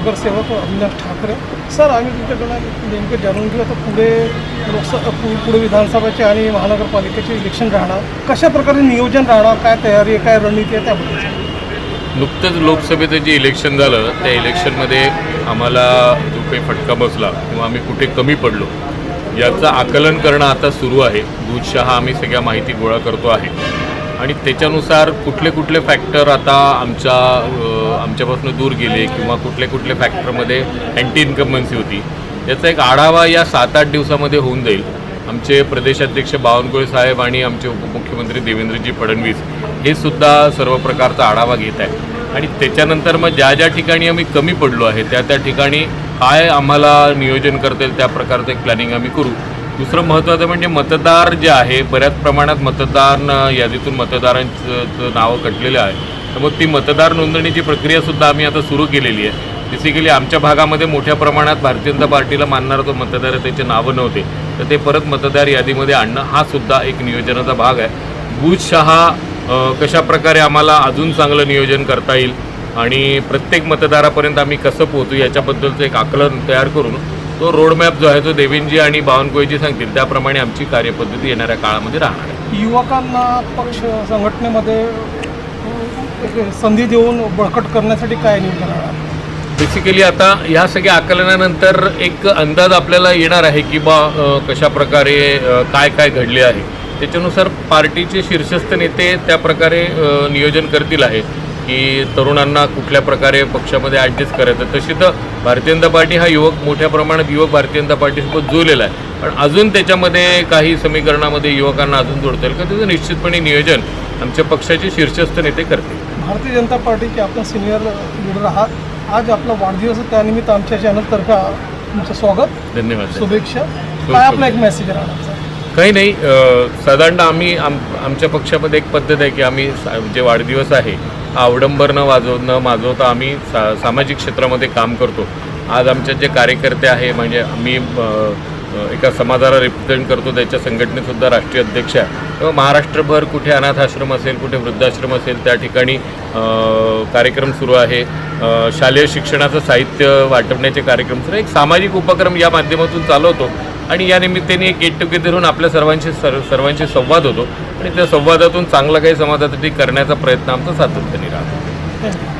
नगरसेवक अविनाश ठाकरे. सर आम्ही तुमच्याकडनं नेमकं जाणून घेऊ आता पुढे लोकसभा पुढे विधानसभाचे आणि महानगरपालिकेचे इलेक्शन राहणार. कशा प्रकारे नियोजन राहणार काय तयारी आहे काय रणनीती आहे त्याबद्दल? नुकतंच लोकसभेचं जे इलेक्शन झालं त्या इलेक्शनमध्ये आम्हाला जो काही फटका बसला किंवा आम्ही कुठे कमी पडलो याचं आकलन करणं आता सुरू आहे. दूधशहा आम्ही सगळ्या माहिती गोळा करतो आहे. आणि त्याच्यानुसार कुठले कुठले फॅक्टर आता आमच्या आमच्यापासून दूर गेले किंवा कुठले कुठले फॅक्टरमध्ये अँटी इन्कम्बन्सी होती याचा एक आढावा या सात आठ दिवसामध्ये होऊन जाईल. आमचे प्रदेशाध्यक्ष बावनकुळे साहेब आणि आमचे उपमुख्यमंत्री देवेंद्रजी फडणवीस हे सुद्धा सर्व प्रकारचा आढावा घेत आहे आणि त्याच्यानंतर मग ज्या ज्या ठिकाणी आम्ही कमी पडलो आहे त्या त्या ठिकाणी काय आम्हाला नियोजन करता येईल त्या प्रकारचं एक प्लॅनिंग आम्ही करू. दुसरं महत्त्वाचं म्हणजे मतदार जे आहे बऱ्याच प्रमाणात मतदार यादीतून मतदारांचं नावं कटलेलं आहे. त्यामुळे ती मतदार नोंदणीची प्रक्रियासुद्धा आम्ही आता सुरू केलेली आहे. बेसिकली आमच्या भागामध्ये मोठ्या प्रमाणात भारतीय जनता पार्टीला मानणारा जो मतदार आहे त्याचे नावं नव्हते. तर ते परत मतदार यादीमध्ये आणणं हा सुद्धा एक नियोजनाचा भाग आहे. बूथशहा अ, कशा प्रकारे आम्हाला अजून चांगलं नियोजन करता येईल आणि प्रत्येक मतदारापर्यंत आम्ही कसं पोहोचू याच्याबद्दलचं एक आकलन तयार करून तो रोडमॅप जो आहे तो देवेंजी आणि बावनकुळेजी सांगतील. त्याप्रमाणे आमची कार्यपद्धती येणाऱ्या काळामध्ये राहणार आहे. युवकांना पक्ष संघटनेमध्ये संधी देऊन बळकट करण्यासाठी काय नियोजन बेसिकली आता ह्या सगळ्या आकलनानंतर एक अंदाज आपल्याला येणार आहे की बा कशा प्रकारे काय काय घडले आहे. त्याच्यानुसार पार्टीचे शीर्षस्थ नेते त्या प्रकारे नियोजन करतील आहे की तरुणांना कुठल्या प्रकारे पक्षामध्ये ॲडजस्ट करायचं. तशी तर भारतीय जनता पार्टी हा युवक मोठ्या प्रमाणात युवक भारतीय जनता पार्टीसोबत जुळलेला आहे. पण अजून त्याच्यामध्ये काही समीकरणामध्ये युवकांना अजून जोडता येईल का? त्याचं निश्चितपणे नियोजन आमच्या पक्षाचे शीर्षस्थ नेते करतील. भारतीय जनता पार्टीचे आपण सिनियर लीडर आहात. आज आपला वाढदिवस त्यानिमित्त आमच्या चॅनलतर्फे तुमचं स्वागत. धन्यवाद. शुभेच्छा. काय आपला एक मेसेज राहणार? काही नाही साधारणतः आम्ही आम आमच्या पक्षामध्ये एक पद्धत आहे की आम्ही सा- जे वाढदिवस आहे आवडंबर न वाजव न माजवता आम्ही सा सामाजिक क्षेत्रामध्ये काम करतो. आज आमचे जे कार्यकर्ते आहे म्हणजे आम्ही एका समाजाला रिप्रेझेंट करतो त्याच्या संघटनेसुद्धा राष्ट्रीय अध्यक्ष आहे. तेव्हा महाराष्ट्रभर कुठे अनाथ आश्रम असेल कुठे वृद्धाश्रम असेल त्या ठिकाणी कार्यक्रम सुरू आहे. शालेय शिक्षणाचं साहित्य वाटवण्याचे कार्यक्रम सुरू एक सामाजिक उपक्रम या माध्यमातून चालवतो. आणि या निमित्ताने एक गेट टुगेदर होऊन आपल्या सर्वांशी सर्व सर्वांशी संवाद होतो. आणि त्या संवादातून चांगलं काही समाजासाठी करण्याचा प्रयत्न आमचा सातत्याने राहतो. थँक्यू